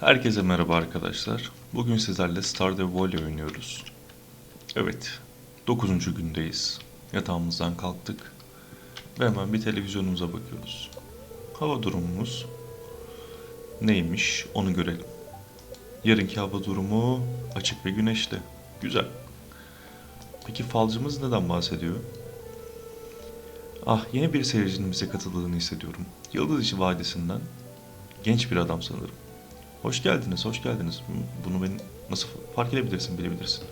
Herkese merhaba arkadaşlar. Bugün sizlerle Stardew Valley oynuyoruz. Evet, 9. gündeyiz. Yatağımızdan kalktık ve hemen bir televizyonumuza bakıyoruz. Hava durumumuz neymiş onu görelim. Yarınki hava durumu açık ve güneşli. Güzel. Peki falcımız neden bahsediyor? Ah yeni bir seyircinin bize katıldığını hissediyorum. Yıldız Vadisi'nden genç bir adam sanırım. Hoş geldiniz, hoş geldiniz. Bunu beni nasıl fark edebilirsin, bilebilirsin.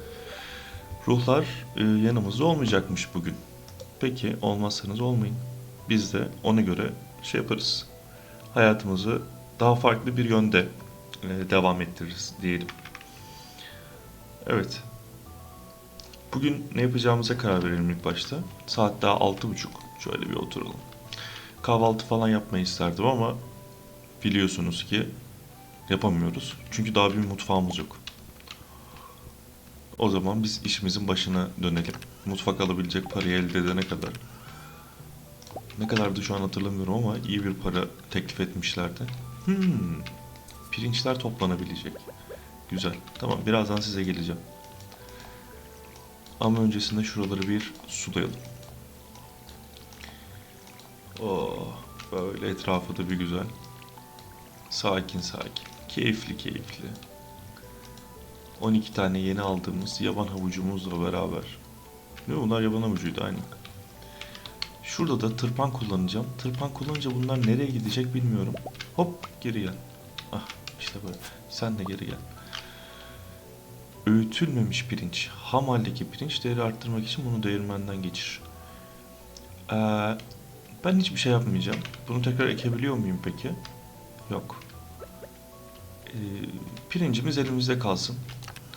Ruhlar e, yanımızda olmayacakmış bugün. Peki, olmazsanız olmayın. Biz de ona göre şey yaparız. Hayatımızı daha farklı bir yönde e, devam ettiririz diyelim. Evet. Bugün ne yapacağımıza karar verelim ilk başta. Saat daha altı buçuk. Şöyle bir oturalım. Kahvaltı falan yapmayı isterdim ama biliyorsunuz ki yapamıyoruz. Çünkü daha bir mutfağımız yok. O zaman biz işimizin başına dönelim. Mutfak alabilecek parayı elde edene kadar. Ne kadardı şu an hatırlamıyorum ama iyi bir para teklif etmişlerdi. Hmm, pirinçler toplanabilecek. Güzel. Tamam birazdan size geleceğim. Ama öncesinde şuraları bir sulayalım. Oh, böyle etrafı da bir güzel. Sakin sakin. Keyifli keyifli. 12 tane yeni aldığımız yaban havucumuzla beraber. Ne bunlar yaban havucuydu aynen. Şurada da tırpan kullanacağım. Tırpan kullanınca bunlar nereye gidecek bilmiyorum. Hop geri gel. Ah işte böyle. Sen de geri gel. Öğütülmemiş pirinç. Ham haldeki pirinç değeri arttırmak için bunu değirmenden geçir. Ee, ben hiçbir şey yapmayacağım. Bunu tekrar ekebiliyor muyum peki? Yok. Ee, pirincimiz elimizde kalsın.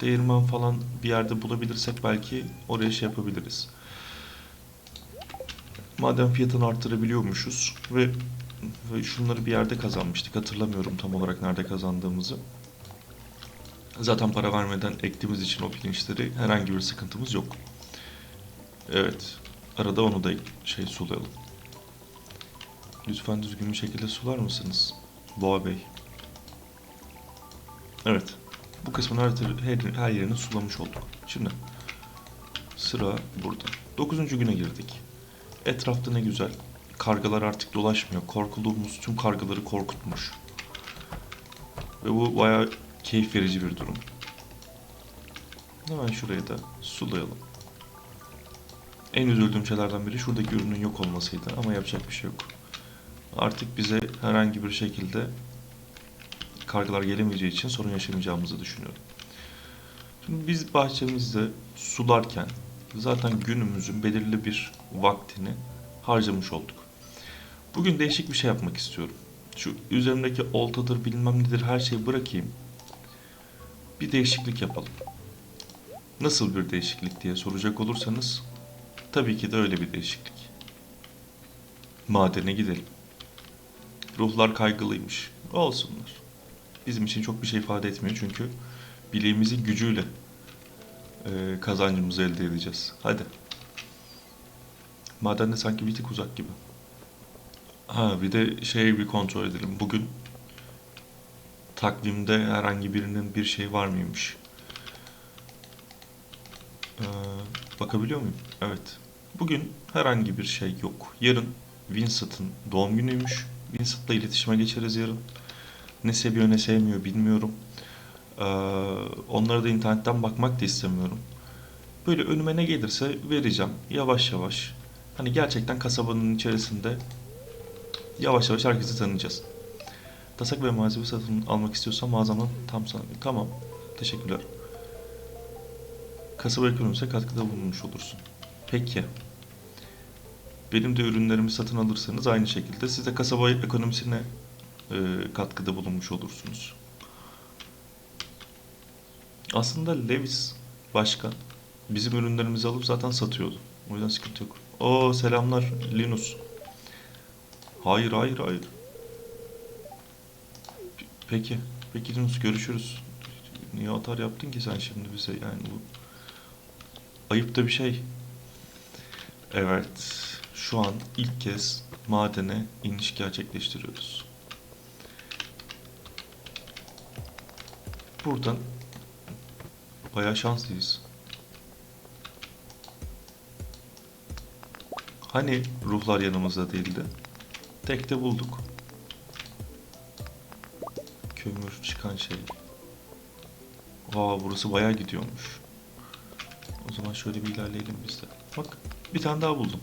Değirmen falan bir yerde bulabilirsek belki oraya şey yapabiliriz. Madem fiyatını arttırabiliyormuşuz ve, ve şunları bir yerde kazanmıştık. Hatırlamıyorum tam olarak nerede kazandığımızı. Zaten para vermeden ektiğimiz için o pirinçleri herhangi bir sıkıntımız yok. Evet. Arada onu da şey sulayalım. Lütfen düzgün bir şekilde sular mısınız? Boğa Bey. Evet. Bu kısmın her, her, her yerini sulamış olduk. Şimdi sıra burada. Dokuzuncu güne girdik. Etrafta ne güzel. Kargalar artık dolaşmıyor. Korkuluğumuz tüm kargaları korkutmuş. Ve bu bayağı keyif verici bir durum. Hemen şurayı da sulayalım. En üzüldüğüm şeylerden biri şuradaki ürünün yok olmasıydı ama yapacak bir şey yok. Artık bize herhangi bir şekilde kargalar gelemeyeceği için sorun yaşamayacağımızı düşünüyorum. Şimdi biz bahçemizde sularken zaten günümüzün belirli bir vaktini harcamış olduk. Bugün değişik bir şey yapmak istiyorum. Şu üzerimdeki oltadır bilmem nedir her şeyi bırakayım. Bir değişiklik yapalım. Nasıl bir değişiklik diye soracak olursanız tabii ki de öyle bir değişiklik. Madene gidelim. Ruhlar kaygılıymış. Olsunlar. Bizim için çok bir şey ifade etmiyor çünkü bileğimizin gücüyle e, kazancımızı elde edeceğiz. Hadi. Maden de sanki bir tık uzak gibi. Ha bir de şey bir kontrol edelim. Bugün takvimde herhangi birinin bir şey var mıymış? Ee, bakabiliyor muyum? Evet. Bugün herhangi bir şey yok. Yarın Vincent'ın doğum günüymüş. Vincent'la iletişime geçeriz yarın. Ne seviyor ne sevmiyor bilmiyorum. Ee, onlara da internetten bakmak da istemiyorum. Böyle önüme ne gelirse vereceğim yavaş yavaş. Hani gerçekten kasabanın içerisinde yavaş yavaş herkesi tanıyacağız. Tasak ve malzeme satın almak istiyorsan mağazamdan tam sana. Tamam. Teşekkürler. Kasaba ekonomisine katkıda bulunmuş olursun. Peki. Benim de ürünlerimi satın alırsanız aynı şekilde siz de kasaba ekonomisine e, katkıda bulunmuş olursunuz. Aslında Levis başkan bizim ürünlerimizi alıp zaten satıyordu. O yüzden sıkıntı yok. O selamlar Linus. Hayır hayır hayır. Peki. Peki Linus görüşürüz. Niye atar yaptın ki sen şimdi bize yani bu ayıp da bir şey. Evet. Şu an ilk kez madene iniş gerçekleştiriyoruz. Buradan bayağı şanslıyız. Hani ruhlar yanımızda değildi? Tek de bulduk. Kömür çıkan şey. Aa burası bayağı gidiyormuş. O zaman şöyle bir ilerleyelim biz de. Bak bir tane daha buldum.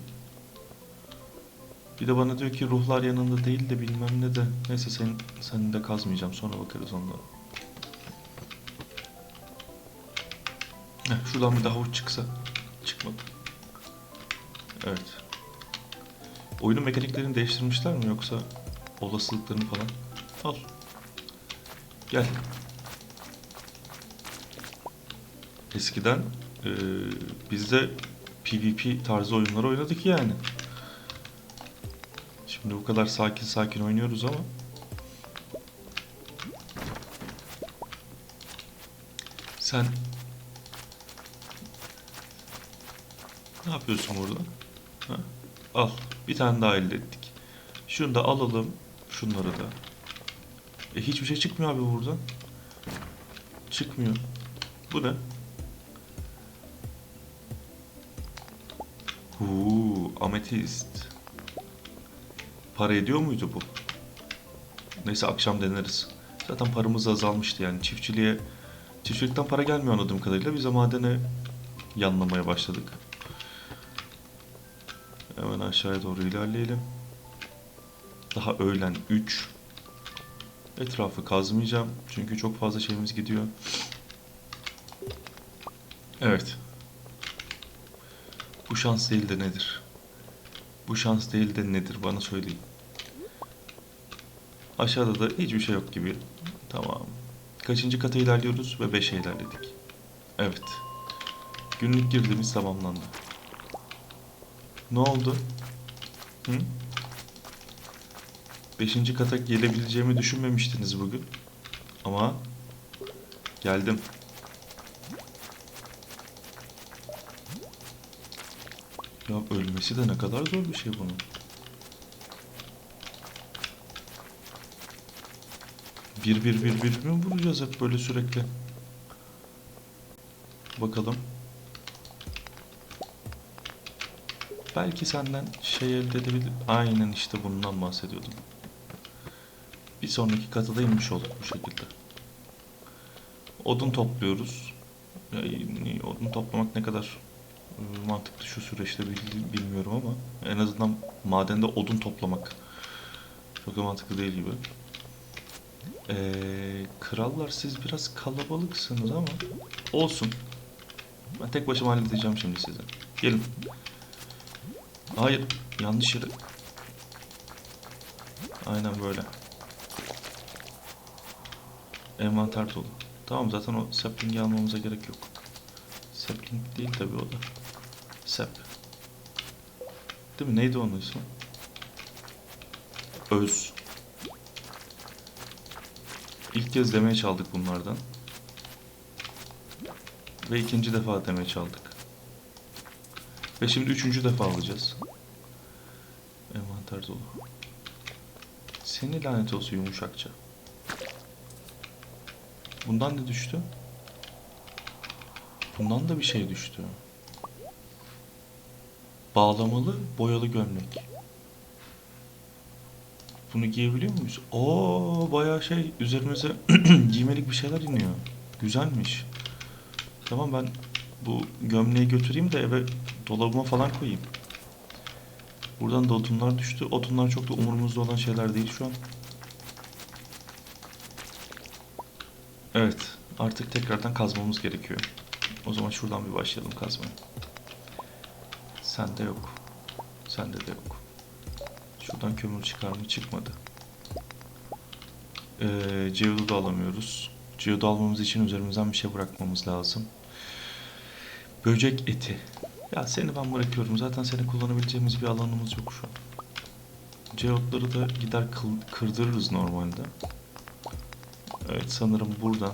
Bir de bana diyor ki ruhlar yanında değil de bilmem ne de. Neyse sen, seni de kazmayacağım sonra bakarız onlara. Heh, şuradan bir daha uç çıksa. Çıkmadı. Evet. Oyunun mekaniklerini değiştirmişler mi yoksa olasılıklarını falan? Al. Gel. Eskiden eee biz de PvP tarzı oyunlar oynadık yani. Şimdi bu kadar sakin sakin oynuyoruz ama sen ne yapıyorsun burada? Ha? Al. Bir tane daha elde ettik. Şunu da alalım. Şunları da. E hiçbir şey çıkmıyor abi buradan. Çıkmıyor. Bu ne? Huu, ametist. Para ediyor muydu bu? Neyse akşam deneriz. Zaten paramız azalmıştı yani çiftçiliğe çiftçilikten para gelmiyor anladığım kadarıyla biz de madene yanlamaya başladık. Hemen aşağıya doğru ilerleyelim. Daha öğlen 3. Etrafı kazmayacağım çünkü çok fazla şeyimiz gidiyor. Evet. Bu şans değil de nedir? Bu şans değil de nedir bana söyleyin. Aşağıda da hiçbir şey yok gibi. Tamam. Kaçıncı kata ilerliyoruz ve 5'e ilerledik. Evet. Günlük girdiğimiz tamamlandı. Ne oldu? Hı? Beşinci kata gelebileceğimi düşünmemiştiniz bugün. Ama geldim. Ya ölmesi de ne kadar zor bir şey bunun. Bir bir bir bir mi vuracağız hep böyle sürekli? Bakalım. Belki senden şey elde edebilir. Aynen işte bundan bahsediyordum. Bir sonraki kata da inmiş olduk bu şekilde. Odun topluyoruz. Ya, odun toplamak ne kadar e, mantıklı şu süreçte bil- bilmiyorum ama en azından madende odun toplamak çok da mantıklı değil gibi. Ee, krallar siz biraz kalabalıksınız ama olsun. Ben tek başıma halledeceğim şimdi size. Gelin. Hayır, yanlış yere. Aynen böyle. Envanter dolu. Tamam zaten o sapling'i almamıza gerek yok. Sapling değil tabii o da. Sap. Değil mi? Neydi onun ismi? Öz. İlk kez demeye çaldık bunlardan. Ve ikinci defa demeye çaldık. Ve şimdi üçüncü defa alacağız. Envanter dolu. Seni lanet olsun yumuşakça. Bundan ne düştü? Bundan da bir şey düştü. Bağlamalı boyalı gömlek. Bunu giyebiliyor muyuz? Oo bayağı şey üzerimize giymelik bir şeyler iniyor. Güzelmiş. Tamam ben bu gömleği götüreyim de eve dolabıma falan koyayım. Buradan da odunlar düştü. Odunlar çok da umurumuzda olan şeyler değil şu an. Evet. Artık tekrardan kazmamız gerekiyor. O zaman şuradan bir başlayalım kazmaya. Sende yok. Sende de yok. Şuradan kömür çıkar mı? Çıkmadı. Ee, Geodu da alamıyoruz. Geodu almamız için üzerimizden bir şey bırakmamız lazım. Böcek eti. Ya seni ben bırakıyorum. Zaten seni kullanabileceğimiz bir alanımız yok şu an. Geotları da gider kırdırırız normalde. Evet sanırım buradan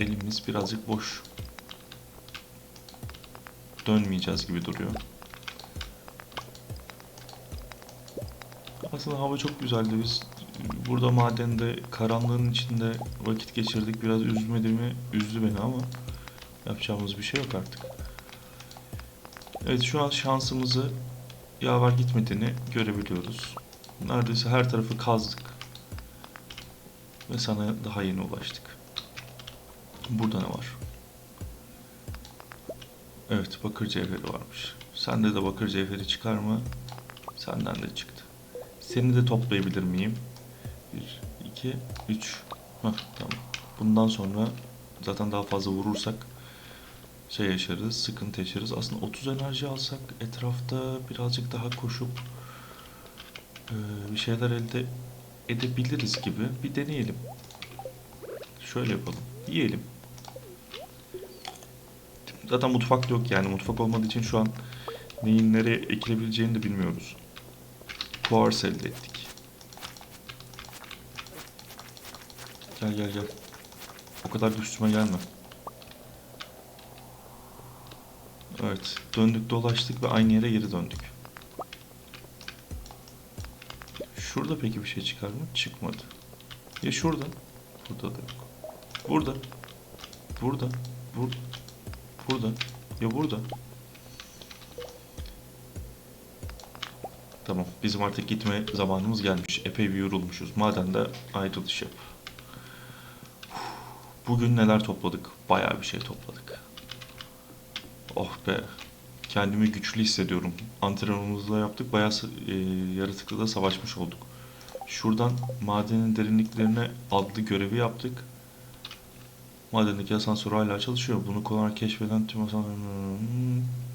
elimiz birazcık boş. Dönmeyeceğiz gibi duruyor. Aslında hava çok güzeldi. Biz Burada madende karanlığın içinde vakit geçirdik. Biraz üzmedi mi? Üzdü beni ama yapacağımız bir şey yok artık. Evet şu an şansımızı yaver gitmediğini görebiliyoruz. Neredeyse her tarafı kazdık. Ve sana daha yeni ulaştık. Burada ne var? Evet bakır cevheri varmış. Sende de bakır cevheri çıkar mı? Senden de çıktı. Seni de toplayabilir miyim? 1, 2, 3. Hah tamam. Bundan sonra zaten daha fazla vurursak şey yaşarız, sıkıntı yaşarız. Aslında 30 enerji alsak etrafta birazcık daha koşup eee, bir şeyler elde edebiliriz gibi. Bir deneyelim. Şöyle yapalım. Yiyelim. Zaten mutfak yok yani. Mutfak olmadığı için şu an neyin nereye ekilebileceğini de bilmiyoruz. Kuars elde ettik. Gel gel gel. O kadar da üstüme gelme. Evet. Döndük dolaştık ve aynı yere geri döndük. Şurada peki bir şey çıkar mı? Çıkmadı. Ya şurada? Burada da yok. Burada. Burada. Burada. Burada. Ya burada. Tamam. Bizim artık gitme zamanımız gelmiş. Epey bir yorulmuşuz. Madende ayrılış yap. Bugün neler topladık? Bayağı bir şey topladık. Oh be. Kendimi güçlü hissediyorum. Antrenmanımızı da yaptık. Bayağı e, yaratıkla savaşmış olduk. Şuradan madenin derinliklerine adlı görevi yaptık. Madendeki asansör hala çalışıyor. Bunu kullanarak keşfeden tüm asansör...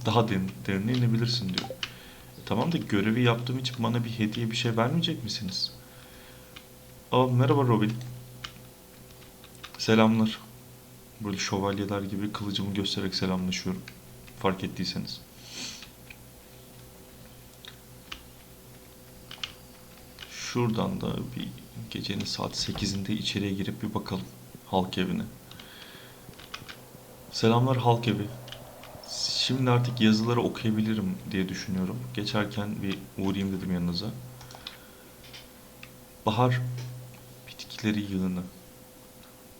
Daha derin, derine inebilirsin diyor. E, tamam da görevi yaptığım için bana bir hediye bir şey vermeyecek misiniz? Aa, merhaba Robin. Selamlar. Böyle şövalyeler gibi kılıcımı göstererek selamlaşıyorum. Fark ettiyseniz. Şuradan da bir gecenin saat 8'inde içeriye girip bir bakalım halk evine. Selamlar halk evi. Şimdi artık yazıları okuyabilirim diye düşünüyorum. Geçerken bir uğrayayım dedim yanınıza. Bahar bitkileri yığını.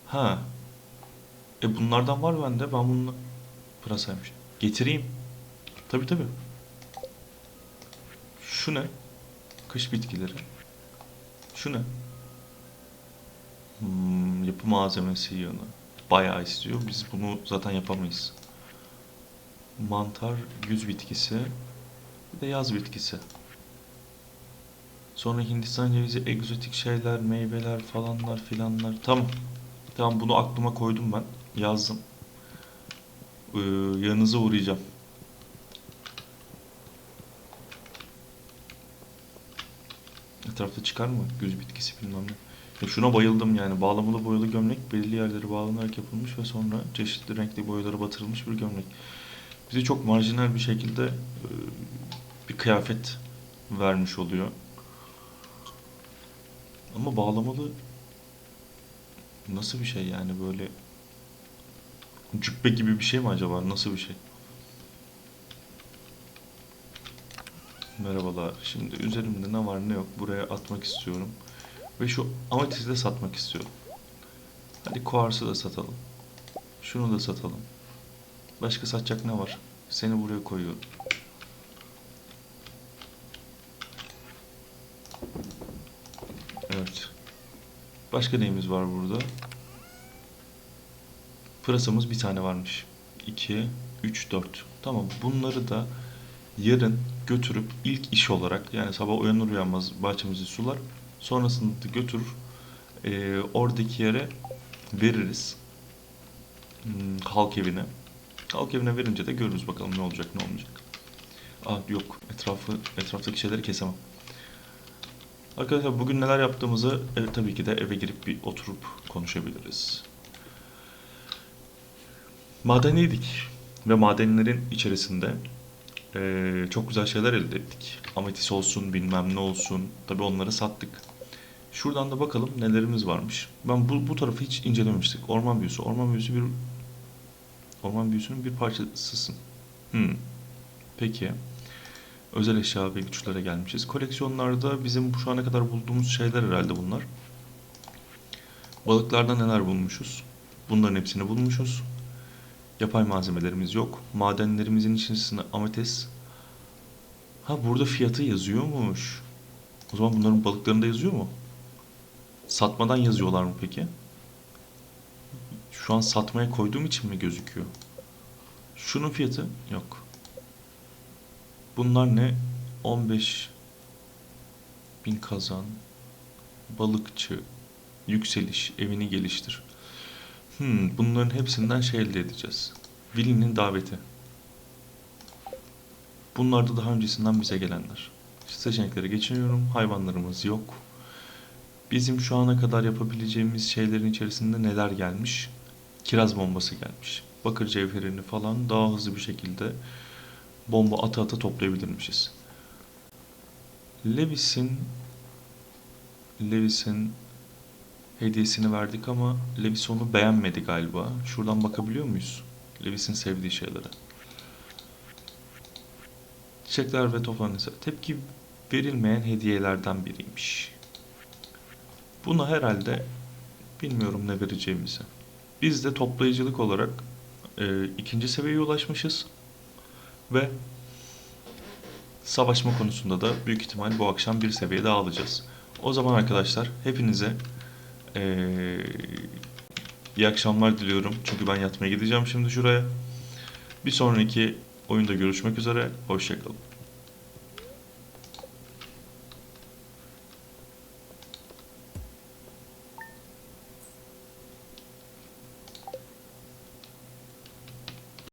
Ha. E bunlardan var bende. Ben bunu pırasaymış. Getireyim. Tabii tabii. Şu ne? Kış bitkileri. Şu ne? Hmm, yapı malzemesi yığını. Bayağı istiyor. Biz bunu zaten yapamayız. Mantar, güz bitkisi. Bir de yaz bitkisi. Sonra Hindistan cevizi, egzotik şeyler, meyveler falanlar filanlar. Tamam. Tamam bunu aklıma koydum ben. Yazdım. Ee, yanınıza uğrayacağım. Etrafta çıkar mı? Göz bitkisi bilmem ne. Ya şuna bayıldım yani. Bağlamalı boyalı gömlek belirli yerleri bağlanarak yapılmış ve sonra çeşitli renkli boyalara batırılmış bir gömlek. Bize çok marjinal bir şekilde e, bir kıyafet vermiş oluyor. Ama bağlamalı nasıl bir şey yani böyle cübbe gibi bir şey mi acaba? Nasıl bir şey? Merhabalar. Şimdi üzerimde ne var ne yok buraya atmak istiyorum. Ve şu ametisti de satmak istiyorum. Hadi kuarsı da satalım. Şunu da satalım. Başka satacak ne var? Seni buraya koyuyorum. Evet. Başka neyimiz var burada? Pırasamız bir tane varmış. 2, 3, 4. Tamam bunları da yarın götürüp ilk iş olarak yani sabah uyanır uyanmaz bahçemizi sular. Sonrasında da götürür eee, oradaki yere veririz. Hmm, halk evine. Halk evine verince de görürüz bakalım ne olacak ne olmayacak. Aa yok etrafı etraftaki şeyleri kesemem. Arkadaşlar bugün neler yaptığımızı e, tabii ki de eve girip bir oturup konuşabiliriz. Madeniydik ve madenlerin içerisinde e, çok güzel şeyler elde ettik. Ametis olsun bilmem ne olsun tabii onları sattık. Şuradan da bakalım nelerimiz varmış. Ben bu, bu tarafı hiç incelememiştik. Orman büyüsü. Orman büyüsü bir orman büyüsünün bir parçasısın. Hmm. Peki. özel eşya ve güçlere gelmişiz. Koleksiyonlarda bizim şu ana kadar bulduğumuz şeyler herhalde bunlar. Balıklarda neler bulmuşuz? Bunların hepsini bulmuşuz. Yapay malzemelerimiz yok. Madenlerimizin içerisinde ametes. Ha burada fiyatı yazıyormuş. O zaman bunların balıklarında yazıyor mu? Satmadan yazıyorlar mı peki? Şu an satmaya koyduğum için mi gözüküyor? Şunun fiyatı yok. Bunlar ne? 15 bin kazan, balıkçı, yükseliş, evini geliştir. Hmm, bunların hepsinden şey elde edeceğiz. Veli'nin daveti. Bunlar da daha öncesinden bize gelenler. Seçeneklere geçiyorum. Hayvanlarımız yok. Bizim şu ana kadar yapabileceğimiz şeylerin içerisinde neler gelmiş? Kiraz bombası gelmiş. Bakır cevherini falan daha hızlı bir şekilde bomba ata ata toplayabilirmişiz. Lewis'in Lewis'in hediyesini verdik ama Lewis onu beğenmedi galiba. Şuradan bakabiliyor muyuz? Lewis'in sevdiği şeylere. Çiçekler ve toplanırsa tepki verilmeyen hediyelerden biriymiş. Buna herhalde bilmiyorum ne vereceğimizi. Biz de toplayıcılık olarak e, ikinci seviyeye ulaşmışız. Ve savaşma konusunda da büyük ihtimal bu akşam bir seviye daha alacağız. O zaman arkadaşlar hepinize eee, iyi akşamlar diliyorum. Çünkü ben yatmaya gideceğim şimdi şuraya. Bir sonraki oyunda görüşmek üzere. Hoşçakalın.